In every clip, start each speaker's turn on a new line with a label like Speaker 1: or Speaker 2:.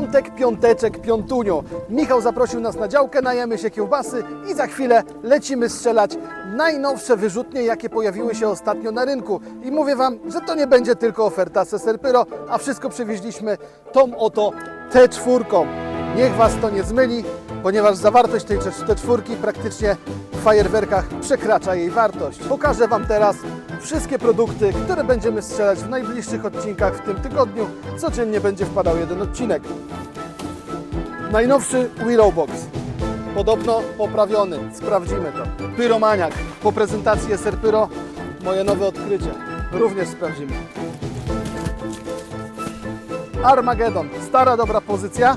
Speaker 1: Piątek, piąteczek, piątunio. Michał zaprosił nas na działkę, najemy się kiełbasy i za chwilę lecimy strzelać najnowsze wyrzutnie, jakie pojawiły się ostatnio na rynku. I mówię Wam, że to nie będzie tylko oferta Seser Pyro, a wszystko przywieźliśmy tą oto T4. Niech Was to nie zmyli, ponieważ zawartość tej T4 praktycznie w fajerwerkach przekracza jej wartość. Pokażę Wam teraz wszystkie produkty, które będziemy strzelać w najbliższych odcinkach w tym tygodniu. Codziennie będzie wpadał jeden odcinek. Najnowszy Willowbox. Podobno poprawiony. Sprawdzimy to. Pyromaniak. Po prezentacji SR Pyro moje nowe odkrycie. Również sprawdzimy. Armageddon. Stara, dobra pozycja.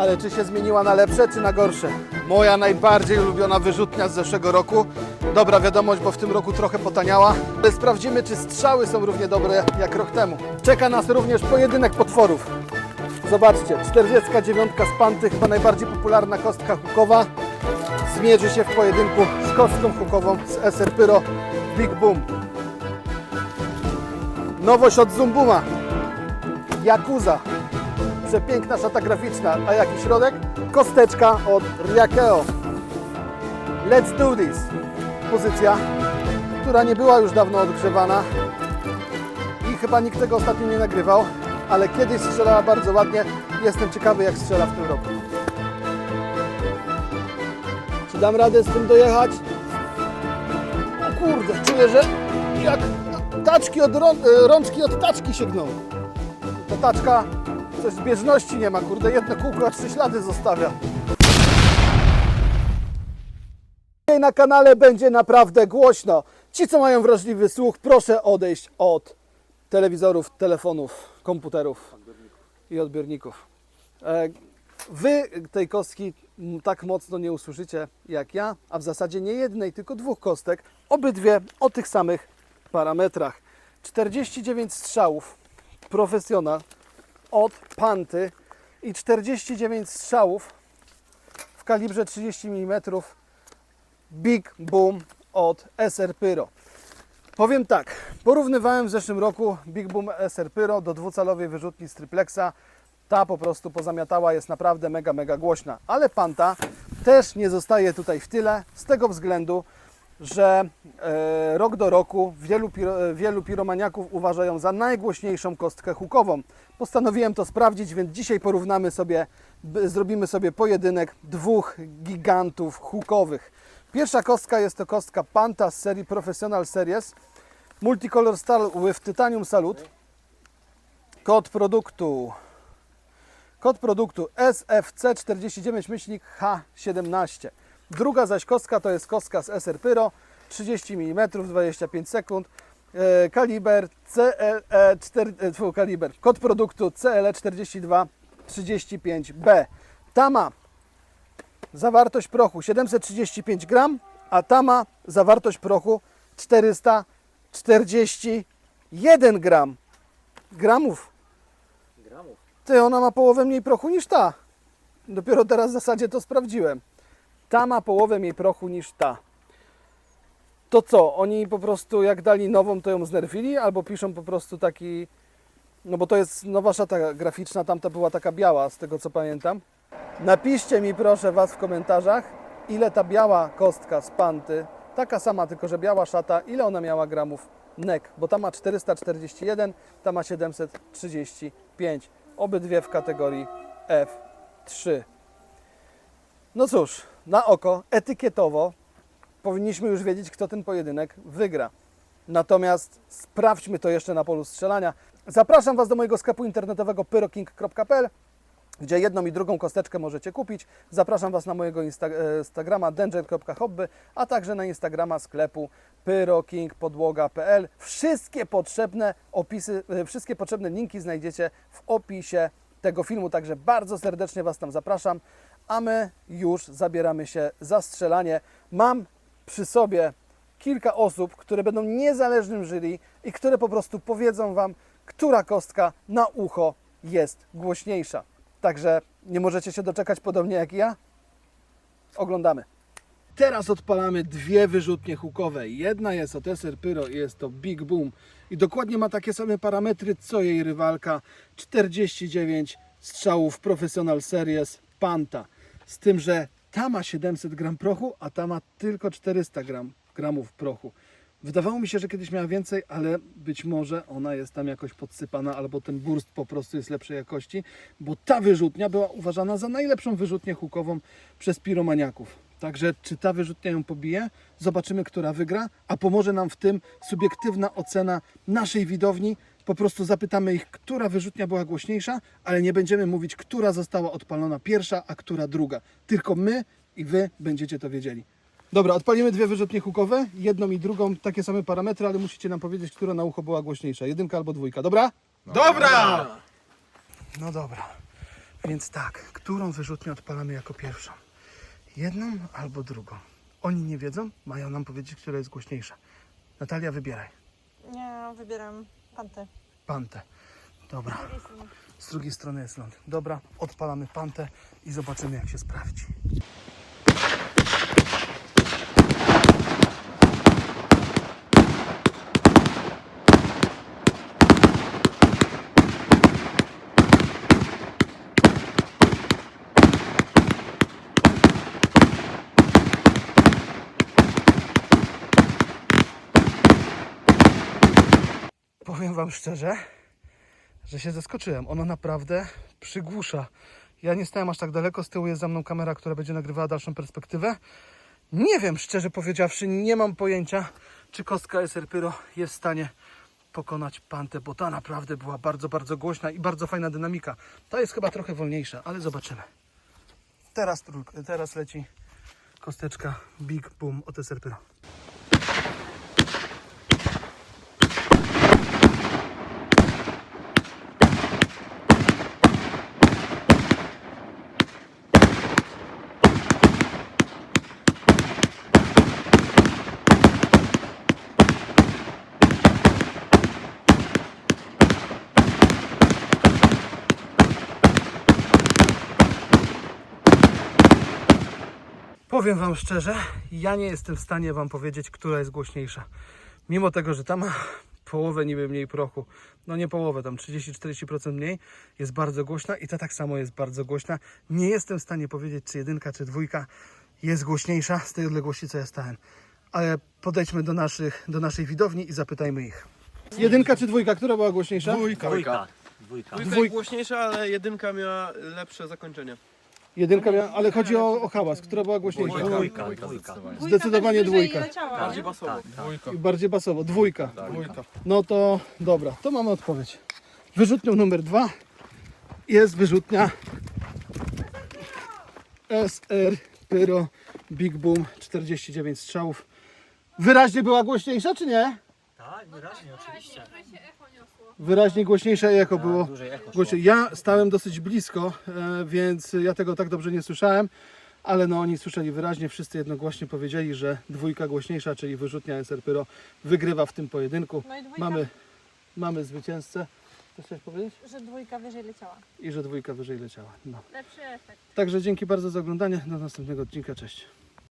Speaker 1: Ale czy się zmieniła na lepsze, czy na gorsze? Moja najbardziej ulubiona wyrzutnia z zeszłego roku. Dobra wiadomość, bo w tym roku trochę potaniała. Ale sprawdzimy, czy strzały są równie dobre jak rok temu. Czeka nas również pojedynek potworów. Zobaczcie, 49 z Panty, chyba najbardziej popularna kostka hukowa. Zmierzy się w pojedynku z kostką hukową z SR Pyro Big Boom. Nowość od Zumbuma. Yakuza. Przepiękna szata graficzna. A jaki środek? Kosteczka od Ryakeo. Let's do this. Pozycja, która nie była już dawno odgrzewana i chyba nikt tego ostatnio nie nagrywał, ale kiedyś strzelała bardzo ładnie. Jestem ciekawy, jak strzela w tym roku. Czy dam radę z tym dojechać? O kurde, czuję, że jak taczki od e, rączki od taczki sięgną. Ta taczka coś zbieżności nie ma, kurde, jedno kółko, a trzy ślady zostawia. Dzisiaj na kanale będzie naprawdę głośno. Ci, co mają wrażliwy słuch, proszę odejść od telewizorów, telefonów, komputerów i odbiorników. E, Wy tej kostki tak mocno nie usłyszycie jak ja, a w zasadzie nie jednej, tylko dwóch kostek, obydwie o tych samych parametrach. 49 strzałów profesjonal od Panty i 49 strzałów w kalibrze 30 mm Big Boom od SR Pyro. Powiem tak, porównywałem w zeszłym roku Big Boom SR Pyro do dwucalowej wyrzutni z triplexa. Ta po prostu pozamiatała, jest naprawdę mega, mega głośna. Ale Panta też nie zostaje tutaj w tyle z tego względu, że e, rok do roku wielu, piro, wielu piromaniaków uważają za najgłośniejszą kostkę hukową. Postanowiłem to sprawdzić, więc dzisiaj porównamy sobie, zrobimy sobie pojedynek dwóch gigantów hukowych. Pierwsza kostka jest to kostka Panta z serii Professional Series Multicolor Star with Titanium Salute. Kod produktu Kod produktu SFC49-H17. Druga zaś kostka to jest kostka z SR Pyro 30 mm 25 sekund. E, Kaliber CLE 4, e, tfu, kaliber. Kod produktu CLE 42 35B. Ta ma zawartość prochu 735 gram, a ta ma zawartość prochu 441 gram. Gramów.
Speaker 2: Gramów.
Speaker 1: Ty, ona ma połowę mniej prochu niż ta. Dopiero teraz w zasadzie to sprawdziłem. Ta ma połowę mniej prochu niż ta. To co? Oni po prostu jak dali nową, to ją znerfili? Albo piszą po prostu taki... No bo to jest nowa szata graficzna, tamta była taka biała, z tego co pamiętam. Napiszcie mi proszę Was w komentarzach, ile ta biała kostka z Panty, taka sama, tylko że biała szata, ile ona miała gramów NEK, bo ta ma 441, ta ma 735. Obydwie w kategorii F3. No cóż, na oko, etykietowo powinniśmy już wiedzieć, kto ten pojedynek wygra. Natomiast sprawdźmy to jeszcze na polu strzelania. Zapraszam Was do mojego sklepu internetowego pyroking.pl gdzie jedną i drugą kosteczkę możecie kupić. Zapraszam Was na mojego insta- e, Instagrama danger.hobby, a także na Instagrama sklepu pyrokingpodłoga.pl. Wszystkie potrzebne opisy, e, wszystkie potrzebne linki znajdziecie w opisie tego filmu, także bardzo serdecznie Was tam zapraszam, a my już zabieramy się za strzelanie. Mam przy sobie kilka osób, które będą niezależnym jury i które po prostu powiedzą Wam, która kostka na ucho jest głośniejsza. Także nie możecie się doczekać podobnie jak ja? Oglądamy. Teraz odpalamy dwie wyrzutnie hukowe. Jedna jest od SR Pyro i jest to Big Boom. I dokładnie ma takie same parametry co jej rywalka 49 strzałów Professional Series Panta. Z tym, że ta ma 700 gram prochu, a ta ma tylko 400 gram, gramów prochu. Wydawało mi się, że kiedyś miała więcej, ale być może ona jest tam jakoś podsypana, albo ten burst po prostu jest lepszej jakości, bo ta wyrzutnia była uważana za najlepszą wyrzutnię hukową przez piromaniaków. Także czy ta wyrzutnia ją pobije? Zobaczymy, która wygra, a pomoże nam w tym subiektywna ocena naszej widowni. Po prostu zapytamy ich, która wyrzutnia była głośniejsza, ale nie będziemy mówić, która została odpalona pierwsza, a która druga. Tylko my i wy będziecie to wiedzieli. Dobra, odpalimy dwie wyrzutnie hukowe, jedną i drugą, takie same parametry, ale musicie nam powiedzieć, która na ucho była głośniejsza, jedynka albo dwójka, dobra?
Speaker 2: Dobra!
Speaker 1: No dobra, więc tak, którą wyrzutnię odpalamy jako pierwszą? Jedną albo drugą? Oni nie wiedzą, mają nam powiedzieć, która jest głośniejsza. Natalia, wybieraj.
Speaker 3: Nie, wybieram pantę.
Speaker 1: Pantę. Dobra, z drugiej strony jest ląd. Dobra, odpalamy pantę i zobaczymy, jak się sprawdzi. Powiem Wam szczerze, że się zaskoczyłem. Ono naprawdę przygłusza. Ja nie stałem aż tak daleko, z tyłu jest za mną kamera, która będzie nagrywała dalszą perspektywę. Nie wiem, szczerze powiedziawszy, nie mam pojęcia, czy kostka SR Pyro jest w stanie pokonać Pantę, bo ta naprawdę była bardzo, bardzo głośna i bardzo fajna dynamika. Ta jest chyba trochę wolniejsza, ale zobaczymy. Teraz, teraz leci kosteczka Big Boom od SR Powiem Wam szczerze, ja nie jestem w stanie Wam powiedzieć, która jest głośniejsza. Mimo tego, że ta ma połowę niby mniej prochu, no nie połowę, tam 30-40% mniej, jest bardzo głośna i ta tak samo jest bardzo głośna. Nie jestem w stanie powiedzieć, czy jedynka, czy dwójka jest głośniejsza z tej odległości, co ja stałem. Ale podejdźmy do, naszych, do naszej widowni i zapytajmy ich. Jedynka czy dwójka, która była głośniejsza?
Speaker 2: Dwójka.
Speaker 4: Dwójka. Dwójka.
Speaker 2: Dwójka
Speaker 1: Dwój-
Speaker 2: jest głośniejsza, ale jedynka miała lepsze zakończenie.
Speaker 1: Jedynka miała, ale chodzi o, o hałas, która była głośniejsza.
Speaker 4: Dwójka. Dwójka.
Speaker 1: Zdecydowanie dwójka.
Speaker 2: Bardziej basowo.
Speaker 1: I bardziej basowo, dwójka.
Speaker 2: Dwójka.
Speaker 1: No to dobra, to mamy odpowiedź. Wyrzutnią numer dwa jest wyrzutnia SR Pyro Big Boom 49 strzałów. Wyraźnie była głośniejsza, czy nie?
Speaker 4: Tak, wyraźnie, oczywiście.
Speaker 1: Wyraźnie głośniejsze echo było.
Speaker 4: Duże echo szło.
Speaker 1: Głośniej. Ja stałem dosyć blisko, e, więc ja tego tak dobrze nie słyszałem, ale no oni słyszeli wyraźnie, wszyscy jednogłośnie powiedzieli, że dwójka głośniejsza, czyli wyrzutnia SR Pyro wygrywa w tym pojedynku.
Speaker 3: No i dwójka,
Speaker 1: Mamy, mamy zwycięzcę. Co chciałeś powiedzieć?
Speaker 3: że dwójka wyżej leciała.
Speaker 1: I że dwójka wyżej leciała. No.
Speaker 3: Lepszy efekt.
Speaker 1: Także dzięki bardzo za oglądanie. Do następnego odcinka. Cześć.